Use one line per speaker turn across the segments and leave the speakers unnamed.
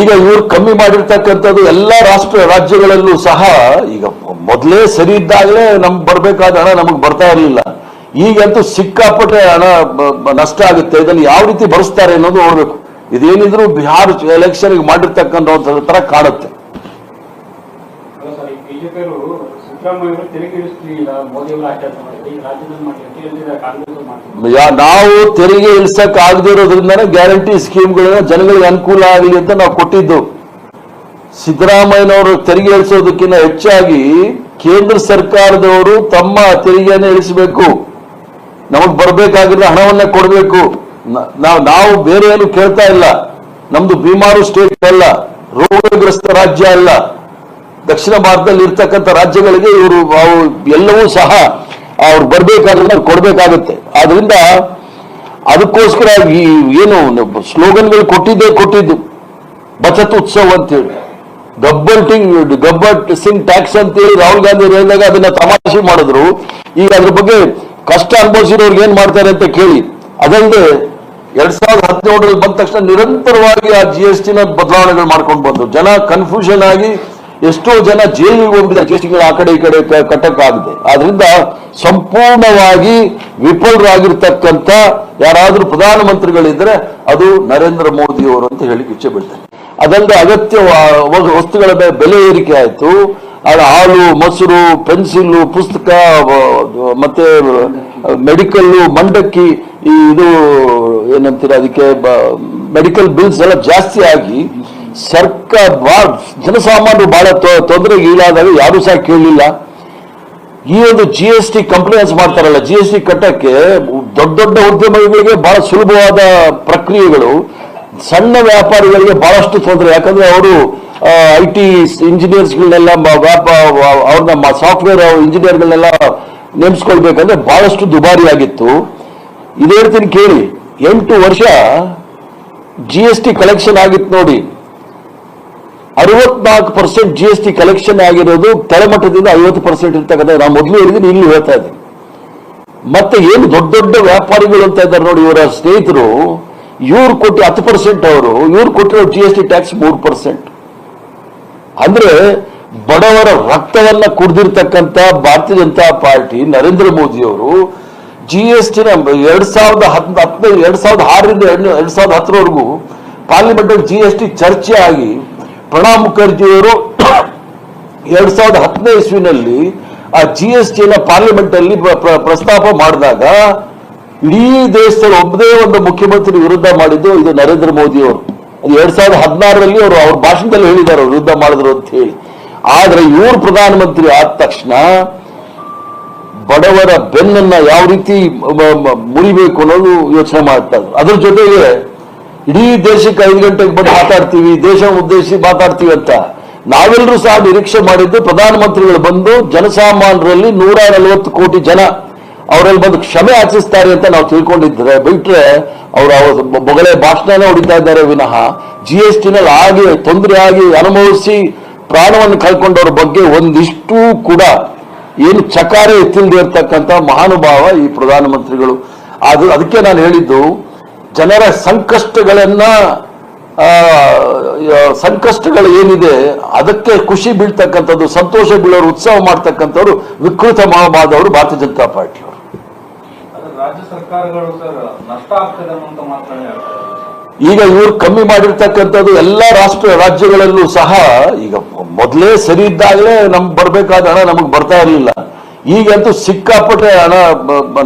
ಈಗ ಇವರು ಕಮ್ಮಿ ಮಾಡಿರ್ತಕ್ಕಂಥದ್ದು ಎಲ್ಲ ರಾಷ್ಟ್ರ ರಾಜ್ಯಗಳಲ್ಲೂ ಸಹ ಈಗ ಮೊದಲೇ ಸರಿ ಇದ್ದಾಗಲೇ ನಮ್ಗೆ ಬರಬೇಕಾದ ಹಣ ನಮಗೆ ಬರ್ತಾ ಇರಲಿಲ್ಲ. ಈಗಂತೂ ಸಿಕ್ಕಾಪಟ್ಟೆ ಹಣ ನಷ್ಟ ಆಗುತ್ತೆ. ಇದನ್ನು ಯಾವ ರೀತಿ ಭರಿಸ್ತಾರೆ ಅನ್ನೋದು ನೋಡಬೇಕು. ಇದೇನಿದ್ರು ಬಿಹಾರ್ ಎಲೆಕ್ಷನ್ಗೆ ಮಾಡಿರ್ತಕ್ಕಂಥ ತರ ಕಾಣುತ್ತೆ.
ಸಿದ್ದರಾಮಯ್ಯ
ನಾವು ತೆರಿಗೆ ಇಳಿಸಕ್ ಆಗದೆ ಇರೋದ್ರಿಂದಾನೆ ಗ್ಯಾರಂಟಿ ಸ್ಕೀಮ್ಗಳನ್ನ ಜನಗಳಿಗೆ ಅನುಕೂಲ ಆಗಲಿ ಅಂತ ನಾವು ಕೊಟ್ಟಿದ್ದು. ಸಿದ್ದರಾಮಯ್ಯನವರು ತೆರಿಗೆ ಇಳಿಸೋದಕ್ಕಿಂತ ಹೆಚ್ಚಾಗಿ ಕೇಂದ್ರ ಸರ್ಕಾರದವರು ತಮ್ಮ ತೆರಿಗೆಯನ್ನು ಇಳಿಸಬೇಕು. ನಮಗ್ ಬರ್ಬೇಕಾಗಿರೋ ಹಣವನ್ನ ಕೊಡಬೇಕು. ನಾವು ನಾವು ಬೇರೆ ಏನು ಕೇಳ್ತಾ ಇಲ್ಲ. ನಮ್ದು ಬಿಮಾರು ಸ್ಟೇಟ್ ಅಲ್ಲ, ರೋಗಗ್ರಸ್ತ ರಾಜ್ಯ ಅಲ್ಲ. ದಕ್ಷಿಣ ಭಾರತದಲ್ಲಿ ಇರ್ತಕ್ಕಂಥ ರಾಜ್ಯಗಳಿಗೆ ಇವರು ಎಲ್ಲವೂ ಸಹ ಅವ್ರು ಬರ್ಬೇಕಾದ್ರೆ ಅವ್ರು ಕೊಡ್ಬೇಕಾಗುತ್ತೆ. ಆದ್ರಿಂದ ಅದಕ್ಕೋಸ್ಕರ ಈ ಏನು ಸ್ಲೋಗನ್ಗಳು ಕೊಟ್ಟಿದ್ದೇ ಕೊಟ್ಟಿದ್ದು. ಬಚತ್ ಉತ್ಸವ ಅಂತೇಳಿ. ಗಬ್ಬರ್ ಟಿಂಗ್ ಗಬ್ಬರ್ ಸಿಂಗ್ ಟ್ಯಾಕ್ಸ್ ಅಂತೇಳಿ ರಾಹುಲ್ ಗಾಂಧಿ ಹೇಳಿದಾಗ ಅದನ್ನ ತಮಾಷೆ ಮಾಡಿದ್ರು. ಈಗ ಅದ್ರ ಬಗ್ಗೆ ಕಷ್ಟ ಅನುಭವಿಸಿರೋರ್ಗೆ ಏನ್ ಮಾಡ್ತಾರೆ ಅಂತ ಕೇಳಿ. ಅದಲ್ಲದೆ ಎರಡ್ ಸಾವಿರದ ಹದಿನೇಳರಲ್ಲಿ ಬಂದ ತಕ್ಷಣ ನಿರಂತರವಾಗಿ ಆ ಜಿ ಎಸ್ ಟಿನ ಬದಲಾವಣೆಗಳು ಮಾಡ್ಕೊಂಡು ಬಂದ್ರು. ಜನ ಕನ್ಫ್ಯೂಷನ್ ಆಗಿ ಎಷ್ಟೋ ಜನ ಜೈಲಿಗೆ ಹೋಗ್ಬಿಟ್ಟಿದ್ದಾರೆ. ಎಸ್ ಆ ಕಡೆ ಈ ಕಡೆ ಕಟ್ಟಕ್ಕಾಗದೆ. ಆದ್ರಿಂದ ಸಂಪೂರ್ಣವಾಗಿ ವಿಫಲರಾಗಿರ್ತಕ್ಕಂಥ ಯಾರಾದರೂ ಪ್ರಧಾನಮಂತ್ರಿಗಳಿದ್ರೆ ಅದು ನರೇಂದ್ರ ಮೋದಿ ಅವರು ಅಂತ ಹೇಳಿ ಇಚ್ಛೆ ಬಿಡ್ತಾರೆ ಅದಲ್ಲದೆ ಅಗತ್ಯ ವಸ್ತುಗಳ ಬೆಲೆ ಏರಿಕೆ ಆಯಿತು. ಅದು ಹಾಲು, ಮೊಸರು, ಪೆನ್ಸಿಲ್, ಪುಸ್ತಕ ಮತ್ತೆ ಮೆಡಿಕಲ್ಲು, ಮಂಡಕ್ಕಿ, ಈ ಇದು ಏನಂತೀರ ಅದಕ್ಕೆ ಮೆಡಿಕಲ್ ಬಿಲ್ಸ್ ಎಲ್ಲ ಜಾಸ್ತಿ ಆಗಿ ಸರ್ಕಾರ ಭಾಳ ಜನಸಾಮಾನ್ಯರು ಬಹಳ ತೊಂದರೆ ಈಡಾದಾಗ ಯಾರು ಸಹ ಕೇಳಲಿಲ್ಲ. ಈ ಒಂದು ಜಿ ಎಸ್ ಟಿ ಕಂಪ್ಲೇನ್ಸ್ ಮಾಡ್ತಾರಲ್ಲ ಜಿ ಎಸ್ ಟಿ ಕಟ್ಟಕ್ಕೆ ದೊಡ್ಡ ದೊಡ್ಡ ಉದ್ಯಮಿಗಳಿಗೆ ಬಹಳ ಸುಲಭವಾದ ಪ್ರಕ್ರಿಯೆಗಳು. ಸಣ್ಣ ವ್ಯಾಪಾರಿಗಳಿಗೆ ಬಹಳಷ್ಟು ತೊಂದರೆ. ಯಾಕಂದ್ರೆ ಅವರು ಐ ಟಿ ಇಂಜಿನಿಯರ್ಸ್ಗಳನ್ನೆಲ್ಲ ಅವ್ರನ್ನ ಸಾಫ್ಟ್ವೇರ್ ಇಂಜಿನಿಯರ್ಗಳನ್ನೆಲ್ಲ ನೇಮಿಸ್ಕೊಳ್ಬೇಕಂದ್ರೆ ಬಹಳಷ್ಟು ದುಬಾರಿ ಆಗಿತ್ತು ಇದೇ ಹೇಳ್ತೀನಿ ಕೇಳಿ, ಎಂಟು ವರ್ಷ ಜಿ ಎಸ್ ಟಿ ಕಲೆಕ್ಷನ್ ಆಗಿತ್ತು ನೋಡಿ. ಅರವತ್ನಾಲ್ಕು percent G S T collection ಆಗಿರೋದು ತಳಮಟ್ಟದಿಂದ ಐವತ್ತು ಪರ್ಸೆಂಟ್ ಇರ್ತಕ್ಕಂಥ ನಾವು ಮೊದಲು ಹೇಳಿದ್ದೀನಿ ಇಲ್ಲಿ ಹೇಳ್ತಾ ಇದ್ದೀನಿ. ಮತ್ತೆ ಏನು ದೊಡ್ಡ ದೊಡ್ಡ ವ್ಯಾಪಾರಿಗಳು ಅಂತ ಇದ್ದಾರೆ ನೋಡಿ ಇವರ ಸ್ನೇಹಿತರು, ಇವ್ರು ಕೊಟ್ಟು ಹತ್ತು ಪರ್ಸೆಂಟ್ ಅವರು, ಇವ್ರು ಕೊಟ್ಟಿರೋ ಜಿ ಎಸ್ ಟಿ ಟ್ಯಾಕ್ಸ್ ಮೂರು ಪರ್ಸೆಂಟ್ ಅಂದ್ರೆ ಬಡವರ ರಕ್ತವನ್ನ ಕುಡಿದಿರ್ತಕ್ಕಂಥ ಭಾರತೀಯ ಜನತಾ ಪಾರ್ಟಿ ನರೇಂದ್ರ ಮೋದಿ ಅವರು ಜಿ ಎಸ್ ಟಿನ ಎರಡ್ ಸಾವಿರದ ಹತ್ತು ಹತ್ತು, ಎರಡ್ ಸಾವಿರದ ಆರರಿಂದ ಎರಡ್ ಸಾವಿರದ ಹತ್ತರವರೆಗೂ ಪಾರ್ಲಿಮೆಂಟ್ ಜಿ ಎಸ್ ಟಿ ಚರ್ಚೆ ಆಗಿ ಪ್ರಣಬ್ ಮುಖರ್ಜಿಯವರು ಎರಡ್ ಸಾವಿರದ ಹತ್ತನೇ ಇಸ್ವಿನಲ್ಲಿ ಆ ಜಿ ಎಸ್ ಟಿನ ಪಾರ್ಲಿಮೆಂಟ್ ಅಲ್ಲಿ ಪ್ರ- ಪ್ರ- ಪ್ರಸ್ತಾಪ ಮಾಡಿದಾಗ ಇಡೀ ದೇಶದಲ್ಲಿ ಒಬ್ಬದೇ ಒಂದು ಮುಖ್ಯಮಂತ್ರಿ ವಿರುದ್ಧ ಮಾಡಿದ್ದು ಇದು ನರೇಂದ್ರ ಮೋದಿ ಅವರು ಎರಡ್ ಸಾವಿರದ ಹದಿನಾರರಲ್ಲಿ ಅವರು ಅವ್ರ ಭಾಷಣದಲ್ಲಿ ಹೇಳಿದ್ದಾರೆ ವಿರುದ್ಧ ಮಾಡಿದ್ರು ಅಂತ ಹೇಳಿ. ಆದ್ರೆ ಇವರು ಪ್ರಧಾನಮಂತ್ರಿ ಆದ ತಕ್ಷಣ ಬಡವರ ಬೆನ್ನನ್ನ ಯಾವ ರೀತಿ ಮುರಿಬೇಕು ಅನ್ನೋದು ಯೋಚನೆ ಮಾಡ್ತಾ ಅದ್ರ ಜೊತೆಗೆ ಇಡೀ ದೇಶಕ್ಕೆ ಐದು ಗಂಟೆಗೆ ಬಂದು ಮಾತಾಡ್ತೀವಿ, ದೇಶ ಉದ್ದೇಶಿಸಿ ಮಾತಾಡ್ತೀವಿ ಅಂತ. ನಾವೆಲ್ಲರೂ ಸಹ ನಿರೀಕ್ಷೆ ಮಾಡಿದ್ದು ಪ್ರಧಾನಮಂತ್ರಿಗಳು ಬಂದು ಜನಸಾಮಾನ್ಯರಲ್ಲಿ ನೂರ ನಲವತ್ತು ಕೋಟಿ ಜನ ಅವರಲ್ಲಿ ಬಂದು ಕ್ಷಮೆ ಆಚಿಸ್ತಾರೆ ಅಂತ ನಾವು ತಿಳ್ಕೊಂಡಿದ್ರೆ, ಬಿಟ್ರೆ ಅವರು ಮೊಗಲೇ ಭಾಷಣನೇ ಹೊಡಿತಾ ಇದ್ದಾರೆ ವಿನಃ. ಜಿ ಎಸ್ ಟಿನಲ್ಲಿ ಆಗಿ, ತೊಂದರೆ ಆಗಿ ಅನುಭವಿಸಿ ಪ್ರಾಣವನ್ನು ಕಳ್ಕೊಂಡವ್ರ ಬಗ್ಗೆ ಒಂದಿಷ್ಟು ಕೂಡ ಏನು ಚಕಾರ ಎತ್ತಿಲ್ದೇ ಇರ್ತಕ್ಕಂಥ ಮಹಾನುಭಾವ ಈ ಪ್ರಧಾನಮಂತ್ರಿಗಳು. ಅದು ಅದಕ್ಕೆ ನಾನು ಹೇಳಿದ್ದು ಜನರ ಸಂಕಷ್ಟಗಳನ್ನ ಸಂಕಷ್ಟಗಳು ಏನಿದೆ ಅದಕ್ಕೆ ಖುಷಿ ಬೀಳ್ತಕ್ಕಂಥದ್ದು ಸಂತೋಷ ಬೀಳೋರು ಉತ್ಸವ ಮಾಡ್ತಕ್ಕಂಥವ್ರು ವಿಕೃತ ಮಹಾಭಾದವರು ಭಾರತೀಯ ಜನತಾ ಪಾರ್ಟಿ ಅವರು.
ಅದು ರಾಜ್ಯ ಸರ್ಕಾರಗಳು ನಷ್ಟ ಆಗ್ತದೆ ಅಂತ
ಈಗ ಇವರು ಕಮ್ಮಿ ಮಾಡಿರ್ತಕ್ಕಂಥದ್ದು ಎಲ್ಲ ರಾಷ್ಟ್ರ ರಾಜ್ಯಗಳಲ್ಲೂ ಸಹ ಈಗ ಮೊದಲೇ ಸರಿ ಇದ್ದಾಗಲೇ ನಮ್ಗೆ ಬರಬೇಕಾದ ಹಣ ನಮಗೆ ಬರ್ತಾ ಇರಲಿಲ್ಲ. ಈಗಂತೂ ಸಿಕ್ಕಾಪಟ್ಟೆ ಹಣ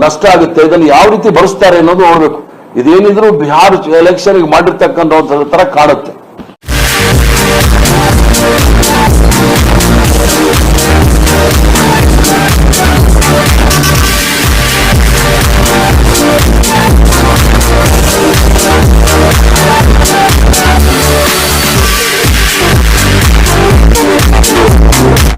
ನಷ್ಟ ಆಗುತ್ತೆ. ಇದನ್ನು ಯಾವ ರೀತಿ ಭರಿಸ್ತಾರೆ ಅನ್ನೋದು ನೋಡ್ಬೇಕು. ಇದೇನಿದ್ರು ಬಿಹಾರ್ ಎಲೆಕ್ಷನ್ಗೆ ಮಾಡಿರ್ತಕ್ಕಂಥ ತರ ಕಾಣುತ್ತೆ.